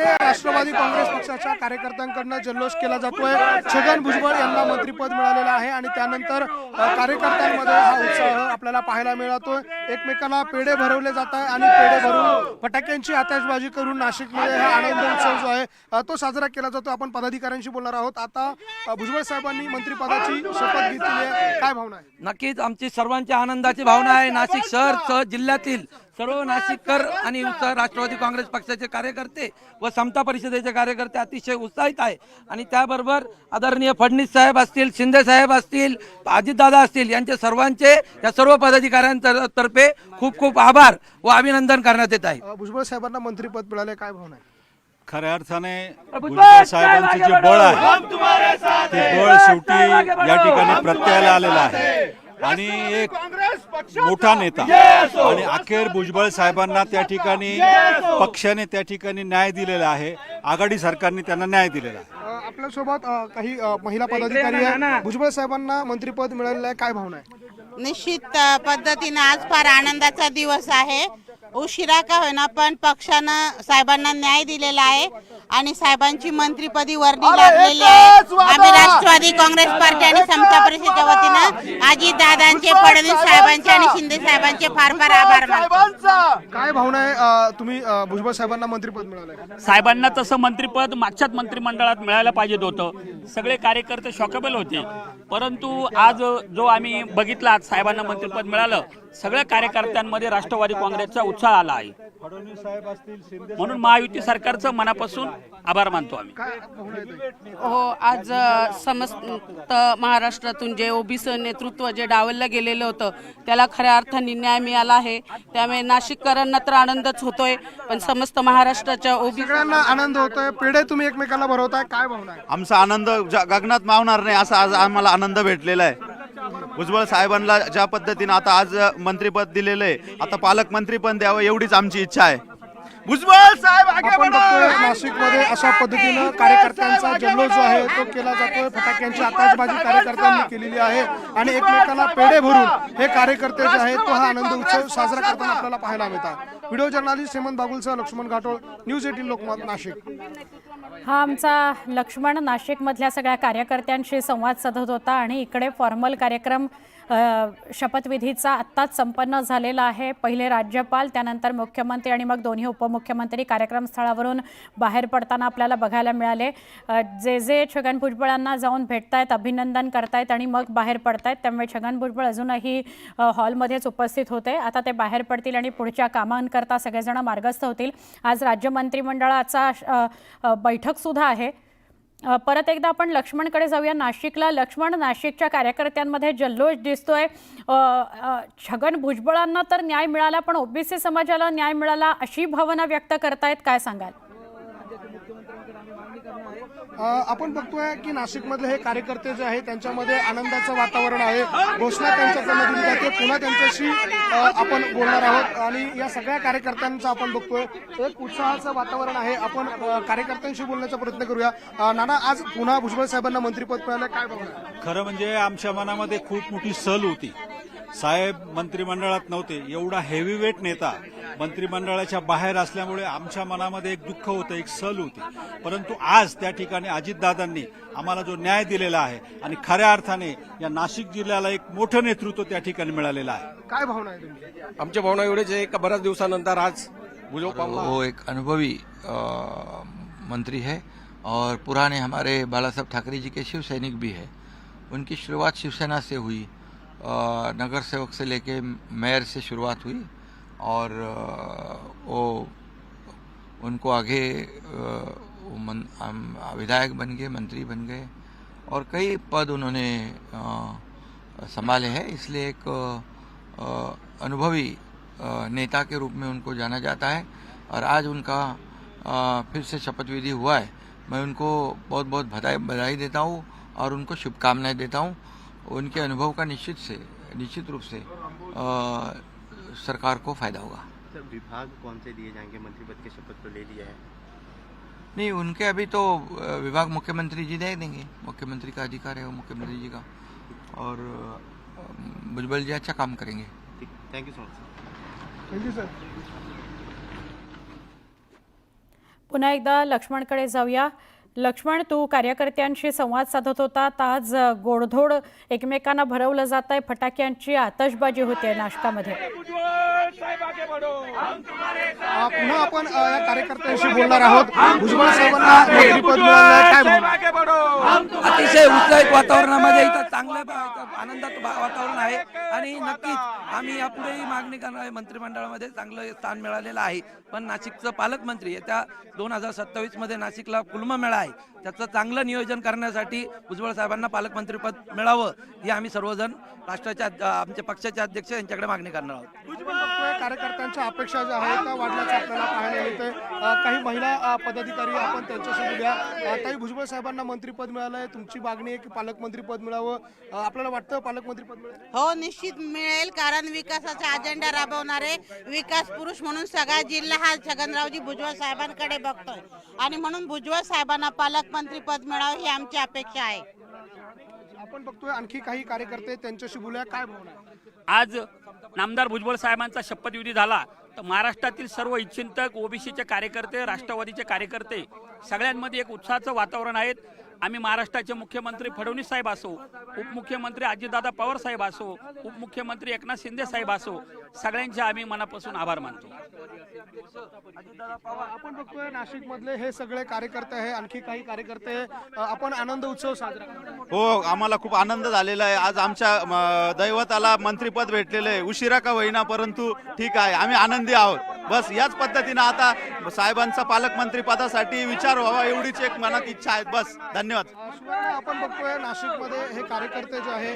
मध्ये राष्ट्रवादी काँग्रेस पक्षाच्या कार्यकर्त्यांकडनं जल्लोष केला जातोय. छगन भुजबळ यांना मंत्रिपद मिळालेलं आहे आणि त्यानंतर कार्यकर्त्यांमध्ये हा उत्साह आपल्याला पाहायला मिळतोय. एकमेकांना पेढे भरवले जात आहे आणि पेढे भरून फटाक्यांची आतषबाजी करून नाशिकमध्ये हा आनंद उत्सव जो आहे तो साजरा केला जातो आपण पदाधिकाऱ्यांशी बोलणार आहोत. आता भुजबळ साहेबांनी मंत्रिपदाची शपथ घेतली आहे. काय भावना आहे? नक्कीच आमची सर्वांच्या आनंदाची भावना आहे. नाशिक शहर जिल्ह्यातील सर्व नाशिककर आणि उत्साह राष्ट्रवादी काँग्रेस पक्षाचे कार्यकर्ते व समता परिषदेचे कार्यकर्ते अतिशय उत्साहित आहे. आणि त्याबरोबर आदरणीय फडणवीस साहेब असतील शिंदे साहेब असतील अजितदादा असतील यांचे सर्वांचे या सर्व पदाधिकाऱ्यांतर्फे खूप खूप आभार व अभिनंदन करण्यात येत आहे. भुजबळ साहेबांना मंत्रिपद मिळाले काय भावना आहे? खऱ्या अर्थाने भुजबळ साहेबांचे जे बळ आहे ते बळ शेवटी या ठिकाणी प्रत्ययाला आलेलं आहे. आणि एक मोठा नेता. आणि अखेर भुजबळ साहेबांना त्या ठिकाणी पक्षाने त्या ठिकाणी न्याय दिलेला आहे. आघाडी सरकारने त्यांना न्याय दिलेला आहे. आपल्यासोबत काही महिला पदाधिकारी आहे भुजबळ साहेबांना मंत्रिपद मिळालेलं आहे. काय भावना आहे? निश्चित पद्धतीने आज फार आनंदाचा दिवस आहे. उशिरा का होईना पण पक्षानं साहेबांना न्याय दिलेला आहे आणि साहेबांची मंत्रिपदी वर्णी लागलेली आहे. आम्ही राष्ट्रवादी काँग्रेस पार्टी आणि समता परिषदेच्या वतीनं अजित दादांचे फडणवीस साहेबांचे! आणि शिंदे साहेबांचे फार फार आभार मानतो. काय भावना आहे अ, तुम्ही अ, भुजबळ साहेबांना मंत्रिपद मिळालंय साहेबांना तसं मंत्रिपद मागच्याच मंत्रिमंडळात मिळायला पाहिजेत होतं. सगळे कार्यकर्ते शॉकेबल होते. परंतु आज जो आम्ही बघितला आज साहेबांना मंत्रिपद मिळालं सगळ्या कार्यकर्त्यांमध्ये राष्ट्रवादी काँग्रेसचा उत्साह आला आहे. म्हणून महायुती सरकारचं मनापासून आभार मानतो आम्ही. हो आज समस्त महाराष्ट्रातून जे ओबीसी नेतृत्व जे डावललं गेलेलं होतं त्याला खऱ्या अर्थाने न्याय मिळाला आहे. त्यामुळे नाशिककरांना तर आनंदच होतोय पण समस्त महाराष्ट्राच्या ओबी आनंद होतोय. पेढे तुम्ही एकमेकांना भरवताय काय भावना आहे? आमचा आनंद गगनात मावणार नाही असा आज आम्हाला आनंद भेटलेला आहे. भुजबळ साहेबांना ज्या पद्धतीने आता आज मंत्रीपद दिलेलं आहे आता पालकमंत्री पण द्यावं एवढीच आमची इच्छा आहे. भुजबळ साहेब आगे आपण बढ़ो! बघतोय नाशिकमध्ये अशा पद्धतीनं कार्यकर्त्यांचा जल्लोष जो आहे तो केला जातोय. फटाक्यांची आताचबाजी कार्यकर्त्यांनी केलेली आहे आणि एकमेकांना पेढे भरून हे कार्यकर्ते जे आहेत तो हा आनंद उत्सव साजरा करताना आपल्याला पाहायला मिळतात. व्हिडिओ जर्नालिस्ट हेमंत बागुलसह लक्ष्मण घाटोळ न्यूज एटीन लोकमत नाशिक. हा आमचा लक्ष्मण नाशिकमधल्या सगळ्या कार्यकर्त्यांशी संवाद साधत होता आणि इकडे फॉर्मल कार्यक्रम शपथविधीचा आत्ताच संपन्न झालेला आहे. पहिले राज्यपाल त्यानंतर मुख्यमंत्री आणि मग दोन्ही उपमुख्यमंत्री. कार्यक्रम स्थळावरून बाहेर पडताना आपल्याला बघायला मिळाले. जे जे छगन भुजबळांना जाऊन भेटतायत अभिनंदन करतायत आणि मग बाहेर पडतायत त्यामुळे छगन भुजबळ अजूनही हॉलमध्येच उपस्थित होते. आता ते बाहेर पडतील आणि पुढच्या कामांकरता सगळेजण मार्गस्थ होतील. आज राज्य मंत्रिमंडळाचा बैठकसुद्धा आहे. परत एकदा आपण लक्ष्मणकडे जाऊया. नाशिकला लक्ष्मण नाशिकच्या कार्यकर्त्यांमध्ये जल्लोष दिसतोय. छगन भुजबळांना तर न्याय मिळाला पण ओबीसी समाजाला न्याय मिळाला अशी भावना व्यक्त करतायत. काय सांगाल? आपण बघतोय की नाशिकमधले हे कार्यकर्ते जे आहेत त्यांच्यामध्ये आनंदाचं वातावरण आहे. घोषणा त्यांच्याकडनं दिली जाते पुन्हा त्यांच्याशी आपण बोलणार आहोत. आणि या सगळ्या कार्यकर्त्यांचं आपण बघतोय. एक उत्साहाचं वातावरण आहे. आपण कार्यकर्त्यांशी बोलण्याचा प्रयत्न करूया. नाना आज पुन्हा भुजबळ साहेबांना मंत्रिपद मिळालं. काय खरं म्हणजे आमच्या मनामध्ये खूप मोठी सल होती. साहेब मंत्रिमंडळात नव्हते. एवढा हेवीवेट नेता मंत्रिमंडळाच्या बाहेर असल्यामुळे आमच्या मनामध्ये एक दुःख होतं एक सल होती. परंतु आज त्या ठिकाणी अजितदादांनी आम्हाला जो न्याय दिलेला आहे आणि खऱ्या अर्थाने या नाशिक जिल्ह्याला एक मोठं नेतृत्व त्या ठिकाणी मिळालेलं आहे. काय भावना आहे तुमची? आमच्या भावना एवढेच आहे का बऱ्याच दिवसानंतर आज वो एक अनुभवी मंत्री है और पुराने हमारे बाला साहब ठाकरे जी के शिव सैनिक भी है। उनकी शुरुआत शिवसेना से हुई। नगर सेवक से लेके मेयर से शुरुआत हुई और वो उनको आगे विधायक बन गए, मंत्री बन गए और कई पद उन्होंने संभाले हैं। इसलिए एक अनुभवी नेता के रूप में उनको जाना जाता है और आज उनका फिर से शपथ विधि हुआ है। मैं उनको बहुत बहुत बधाई बधाई देता हूँ और उनको शुभकामनाएँ देता हूँ। उनके अनुभव का निश्चित से निश्चित रूप से अ, सरकार को फायदा होगा। सर विभाग कौन से दिए जाएंगे? मंत्रिपद के शपथ तो ले लिया है। नहीं उनके अभी तो विभाग मुख्यमंत्री जी दे देंगे। मुख्यमंत्री का अधिकार है वो मुख्यमंत्री जी का। और भुजबल जी अच्छा काम करेंगे। Thank you so much sir thank you sir पुन्हा एकदा लक्ष्मणकडे जाऊया. लक्ष्मण तू कार्यकर्त्यांशी संवाद साधत होता आज गोडधोड एकमेकांना भरवलं जात आहे फटाक्यांची आतषबाजी होते नाशकामध्ये. पुन्हा आपण या कार्यकर्त्यांशी बोलणार आहोत. भुजबळ साहेबांना मंत्रिपद मिळालं आहे काय भावना अतिशय उत्साहित वातावरणामध्ये इथं चांगलं बा- इथं आनंदात वातावरण आहे. आणि नक्कीच आम्ही आपली मागणी करणार आहे. मंत्रिमंडळामध्ये चांगलं स्थान मिळालेलं आहे. पण नाशिकचं पालकमंत्री येत्या दोन हजार सत्तावीसमध्ये नाशिकला कुलममेळा आहे. त्याचं चांगलं नियोजन करण्यासाठी भुजबळ साहेबांना पालकमंत्रीपद मिळावं ही आम्ही सर्वजण राष्ट्राच्या आमच्या पक्षाचे अध्यक्ष यांच्याकडे मागणी करणार आहोत. कार्यकर्त्यांच्या अपेक्षा ज्या आहेत त्या वाढल्याचं आपल्याला पाहायला मिळतंय. अ, काही महिला पदाधिकारी आपण त्यांच्याशी बोलूया. ताई भुजबळ साहेबांना मंत्रिपद मिळालंय. तुमची मागणी आहे की पालकमंत्रीपद मिळावं. आपल्याला वाटतं पालकमंत्रीपद मिळेल? हो निश्चित मिळेल कारण विकासाचा अजेंडा राबवणारे विकास पुरुष म्हणून सगळा जिल्हा हा छगनरावजी भुजबळ साहेबांकडे बघतोय. आणि म्हणून भुजबळ साहेबांना पालकमंत्री पद मिळावं ही आमची अपेक्षा आहे. आपण बघतोय आणखी काही कार्यकर्ते त्यांच्याशी बोलूया. काय? आज नामदार भुजबळ साहेबांचा शपथविधी झाला. तर महाराष्ट्रातील सर्व इच्छिंतक ओबीसीचे कार्यकर्ते राष्ट्रवादीचे कार्यकर्ते सगळ्यांमध्ये एक उत्साहाचं वातावरण आहे. आम्ही महाराष्ट्राचे मुख्यमंत्री फडणवीस साहेब असो उपमुख्यमंत्री अजितदादा पवार साहेब असो उपमुख्यमंत्री एकनाथ शिंदे साहेब असो सगळ्यांचे आम्ही मनापासून आभार मानतो. आपण बघतोय नाशिक मधले हे सगळे कार्यकर्ते आहे आणखी काही कार्यकर्ते आपण आनंद उत्सव साजरा करतो. हो आम्हाला खूप आनंद झालेला आहे. आज आमच्या दैवताला मंत्रीपद भेटलेलं आहे. उशिरा का होईना परंतु ठीक आहे. आम्ही आनंदी आहोत. बस याच पद्धतीनं आता साहेबांचा पालकमंत्री पदासाठी विचार व्हावा एवढीच एक मनात इच्छा आहे. बस धन्यवाद. आपण बघतोय नाशिकमध्ये हे कार्यकर्ते जे आहे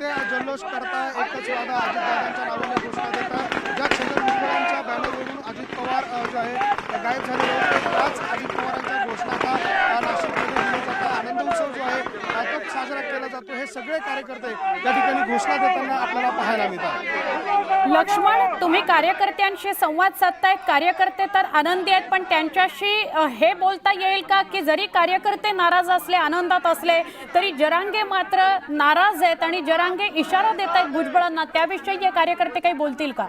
ते जल्लोष करता एकच वादा अजितदादांच्या नावाने घोषणा देतात. ज्या छगन भुजबळांच्या बॅनरवरून अजित पवार जे आहे गायब झाले त्याच अजित पवारांच्या घोषणा नाशिकमध्ये दिल्या जो आहे अ, साजरा केला जातो. हे सगळे कार्यकर्ते या ठिकाणी घोषणा देताना आपल्याला पाहायला मिळतात. लक्ष्मण तुम्ही कार्यकर्त्यांशी संवाद साधताय कार्यकर्ते तर आनंदी आहेत पण त्यांच्याशी हे बोलता येईल का? की जरी कार्यकर्ते नाराज असले आनंदात असले तरी जरांगे मात्र नाराज आहेत आणि जरांगे इशारा देत आहेत भुजबळांना. त्याविषयी हे कार्यकर्ते काही बोलतील का?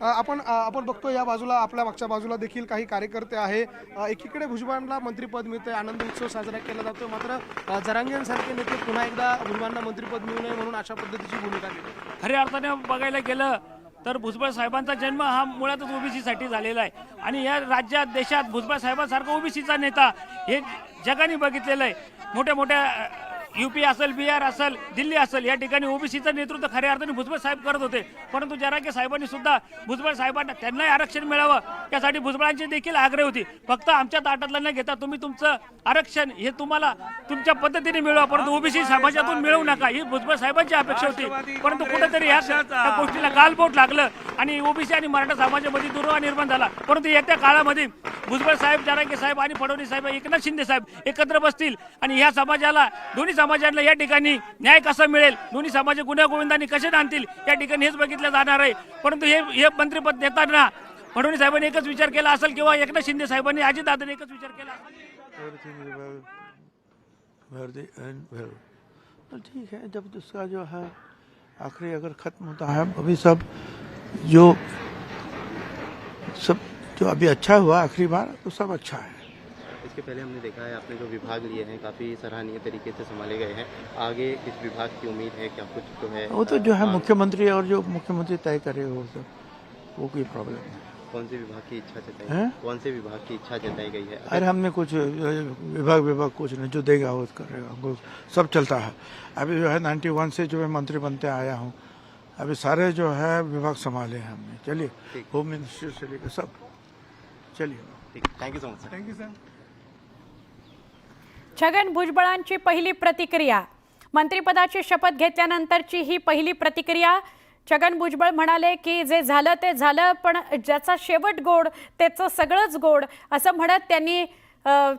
आपण आपण बघतो या बाजूला आपल्या मागच्या बाजूला देखील काही कार्यकर्ते आहे. एकीकडे भुजबळांना मंत्रिपद मिळते आनंद उत्सव साजरा केला जातो मात्र जरांगेंसारखे नेते पुन्हा एकदा भुजबळांना मंत्रिपद मिळू नये म्हणून अशा पद्धतीची भूमिका घेतात खऱ्या अर्थाने बघायला गेलं तर भुजबळ साहेबांचा जन्म हा मुळातच ओबीसीसाठी झालेला आहे. आणि या राज्यात देशात भुजबळ साहेबांसारखा ओबीसीचा नेता हे जगाने बघितलेलं आहे. मोठ्या मोठ्या युपी असेल बिहार असेल दिल्ली असेल या ठिकाणी ओबीसीचं नेतृत्व खऱ्या अर्थाने भुजबळ साहेब करत होते. परंतु जराके साहेबांनी सुद्धा भुजबळ साहेबांना त्यांनाही आरक्षण मिळावं त्यासाठी भुजबळांची देखील आग्रह होती. फक्त आमच्या ताटातला न घेता तुम्ही तुमचं आरक्षण हे तुम्हाला तुमच्या पद्धतीने मिळवा परंतु ओबीसी समाजातून मिळवू नका ही भुजबळ साहेबांची अपेक्षा होती. परंतु कुठेतरी ह्या गोष्टीला गालबोट लागलं आणि ओबीसी आणि मराठा समाजामध्ये दुर्वा निर्माण झाला. परंतु येत्या काळामध्ये भुजबळ साहेब जराके साहेब आणि फडणवीस साहेब एकनाथ शिंदे साहेब एकत्र बसतील आणि ह्या समाजाला दोन्ही समाजाला या ठिकाणी न्याय कसा मिळेल? दोन्ही समाज गुन्ह्या गोविंदांनी कसे आणतील? या ठिकाणी हेच बघितलं जाणार आहे. परंतु हे हे मंत्रिपद देताना फडणवीस साहेबांनी एकच विचार केला असेल किंवा एकनाथ शिंदे साहेबांनी अजितदादांनी एकच विचार केला असेल? ठीक है जब उसका जो है आखिरी अगर खत्म होता है अभी सब जो सब जो अभी अच्छा हुआ आखिरी बार तो सब अच्छा है। इसके पहले हमने देखा है आपने जो विभाग लिए हैं काफ़ी सराहनीय तरीके से संभाले गए हैं। आगे इस विभाग की उम्मीद है क्या कुछ जो है। वो तो जो है मुख्यमंत्री और जो मुख्यमंत्री तय करे वो सब वो कोई प्रॉब्लम नहीं कौन से विभाग की इच्छा जताई? हैं? कौन से विभाग की इच्छा जताई गई है? अरे हमने कुछ विभाग विभाग कुछ नहीं जो देगा वो करेगा हमको सब चलता है। अभी जो है नाइन्टी वन से जो है मंत्री बनते आया हूँ अभी सारे जो है विभाग संभाले हैं हमने। चलिए होम मिनिस्ट्री से लेकर सब। चलिए। ठीक। Thank you so much thank you sir Chhagan भुजबळांची पहिली प्रतिक्रिया. मंत्रिपदाची शपथ घेतल्यानंतरची ही पहिली प्रतिक्रिया. छगन भुजबळ म्हणाले की जे झालं ते झालं पण ज्याचा शेवट गोड त्याचं सगळंच गोड असं म्हणत त्यांनी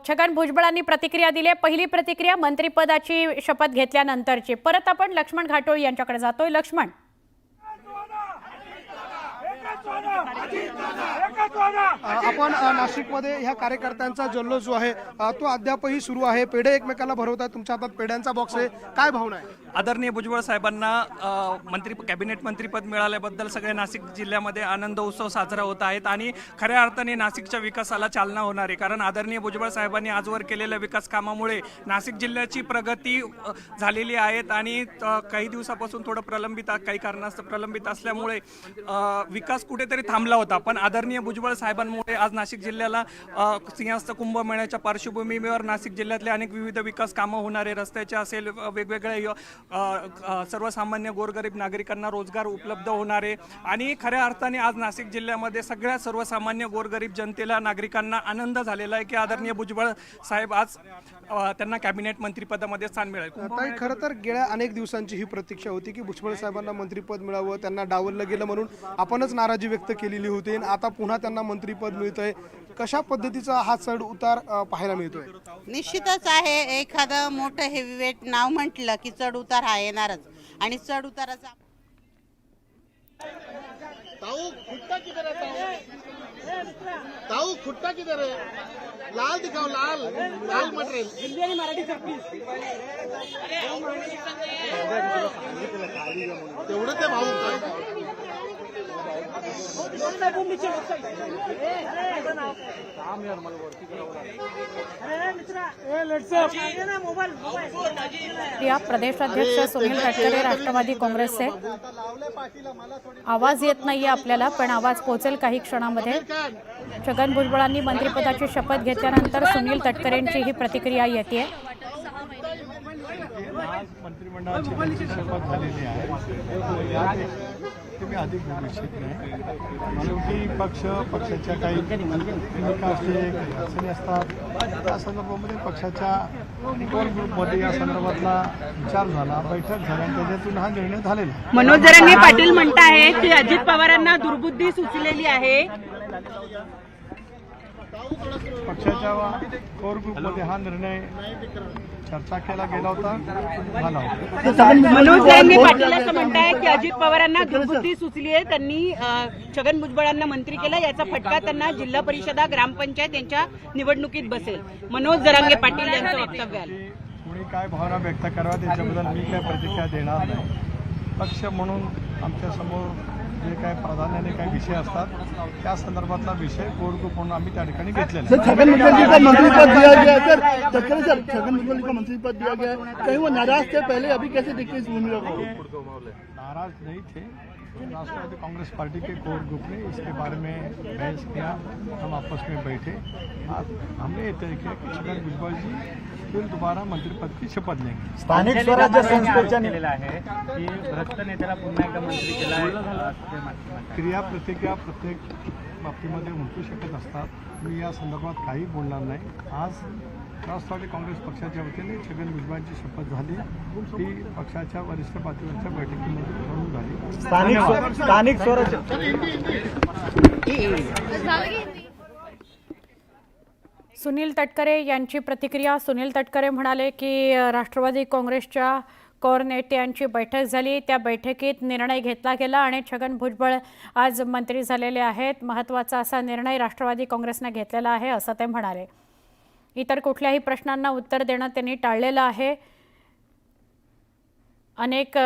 छगन भुजबळांनी प्रतिक्रिया दिली. पहिली प्रतिक्रिया मंत्रिपदाची शपथ घेतल्यानंतरची. परत आपण लक्ष्मण घाटोळी यांच्याकडे जातोय. लक्ष्मण अ, आपण नाशिकमध्ये ह्या कार्यकर्त्यांचा जल्लोष जो आहे तो अद्यापही सुरू आहे. पेढे एकमेकाला भरवत आहे तुमच्या हातात पेढ्यांचा बॉक्स आहे. काय भावना आहे? आदरणीय भुजबळ साहेबांना मंत्री कॅबिनेट मंत्रीपद मिळाल्याबद्दल सगळे नाशिक जिल्ह्यामध्ये आनंद उत्सव साजरा होत आहेत आणि खऱ्या अर्थाने नाशिकच्या विकासाला चालना होणार आहे. कारण आदरणीय भुजबळ साहेबांनी आजवर केलेल्या विकास कामामुळे नाशिक जिल्ह्याची प्रगती झालेली आहेत आणि काही दिवसापासून थोडं प्रलंबित काही कारणास्तव प्रलंबित असल्यामुळे विकास कुठेतरी थांबला होता. पण आदरणीय भुजबळ साहेबांमुळे आज नाशिक जिल्ह्याला सिंहस्थ कुंभमेळ्याच्या पार्श्वभूमीवर नाशिक जिल्ह्यातले अनेक विविध विकास कामं होणारे रस्त्याचे असेल वेगवेगळ्या वेगवेगळे य- सर्वसामान्य गोरगरीब नागरिकांना रोजगार उपलब्ध होणारे आणि खऱ्या अर्थाने आज नाशिक जिल्ह्यामध्ये सगळ्या सर्वसामान्य गोरगरीब जनतेला नागरिकांना आनंद झालेला आहे की आदरणीय भुजबळ साहेब आज त्यांना कॅबिनेट मंत्रीपदामध्ये स्थान मिळेल. खरं तर गेल्या अनेक दिवसांची ही प्रतीक्षा होती की भुजबळ साहेबांना मंत्रीपद मिळावं त्यांना डावललं गेलं म्हणून आपणच नाराजी व्यक्त केलेली होती आणि आता पुन्हा त्यांना मंत्रीपद मिळतंय. कशा पद्धतीचा हा चढ उतार अ, पाहायला मिळतोय? निश्चितच आहे. एखादं मोठं हेवीवेट नाव म्हटलं की चढ उतार हा येणारच. आणि चढ उताराचा ताऊ खुट्टा किधर है लाल दिखाओ लाल. लाल मटेरियल तेवढं ते भाऊ. या प्रदेशाध्यक्ष सुनील तटकरे राष्ट्रवादी काँग्रेसचे. आवाज येत नाहीये आपल्याला पण आवाज पोहोचेल काही क्षणामध्ये. छगन भुजबळांनी मंत्रिपदाची शपथ घेतल्यानंतर सुनील तटकरेंची ही प्रतिक्रिया येते मंत्रिमंडळाची शपथ झालेली आहे. तुम्ही अधिक बोलू इच्छित नाही शेवटी पक्ष पक्षाच्या काही भूमिका असते अडचणी असतात त्या संदर्भामध्ये पक्षाच्या कोर ग्रुपमध्ये या संदर्भातला विचार झाला बैठक झाली त्याच्यातून हा निर्णय झालेला आहे. मनोज जरांगे पाटील म्हणतायत की अजित पवारांना दुर्बुद्धी सुचलेली आहे पक्षाच्या कोर ग्रुपमध्ये हा निर्णय चर्चा केला गेला होता. झाला मनोज जरांगे पाटील असं म्हणतायत की अजित पवारांना दुर्बुद्धी सुचली आहे. त्यांनी छगन भुजबळांना मंत्री केलं. याचा फटका त्यांना जिल्हा परिषदा ग्रामपंचायत यांच्या निवडणुकीत बसेल. मनोज जरांगे पाटील यांचं वक्तव्य आलं. कोणी काय भावना व्यक्त कराव्या त्याच्याबद्दल मी काय प्रतिक्रिया देणार नाही. पक्ष म्हणून आमच्यासमोर जे काय प्राधान्याने काही विषय असतात त्या संदर्भातला विषय ग्रुप म्हणून आम्ही त्या ठिकाणी घेतलेला. छगन भुजबल को मंत्री पद दिया गया सर. तटकरे सर छगन भुजबल को मंत्री पद दिया गया कहीं वो नाराज थे पहले अभी कैसे देखते इस भूमिका को? नाराज नहीं थे राष्ट्रवादी कांग्रेस पार्टी के कोर ग्रुप ने इसके बारे में बहस किया। हम आपस में बैठे। आज हमने ये तय किया कि छगन भुजबल जी फिर दोबारा मंत्री पद की शपथ लेंगे। स्थानिक स्वराज्य संस्थेच्या आहे की भ्रष्ट नेत्याला पुन्हा एकदा मंत्री केला आहे क्रिया प्रतिक्रिया प्रत्येक बाबतीमध्ये उमटू शकत असतात. मी या संदर्भात काही बोलणार नाही. आज राष्ट्रवादी काँग्रेस पक्षाच्या वतीने छगन भुजबळांची शपथ झाली. ती पक्षाच्या वरिष्ठ पातळीवरच्या बैठकीमध्ये ठरवून झाली. स्थानिक स्थानिक स्वराज्य सुनील तटकरे यांची प्रतिक्रिया. सुनील तटकरे म्हणाले की राष्ट्रवादी काँग्रेसच्या कोर नेत्यांची बैठक झाली. त्या बैठकीत निर्णय घेतला गेला आणि छगन भुजबळ आज मंत्री झालेले आहेत. महत्त्वाचा असा निर्णय राष्ट्रवादी काँग्रेसने घेतलेला आहे असं ते म्हणाले. इतर कुठल्याही प्रश्नांना उत्तर देणं त्यांनी टाळलेलं आहे. अनेक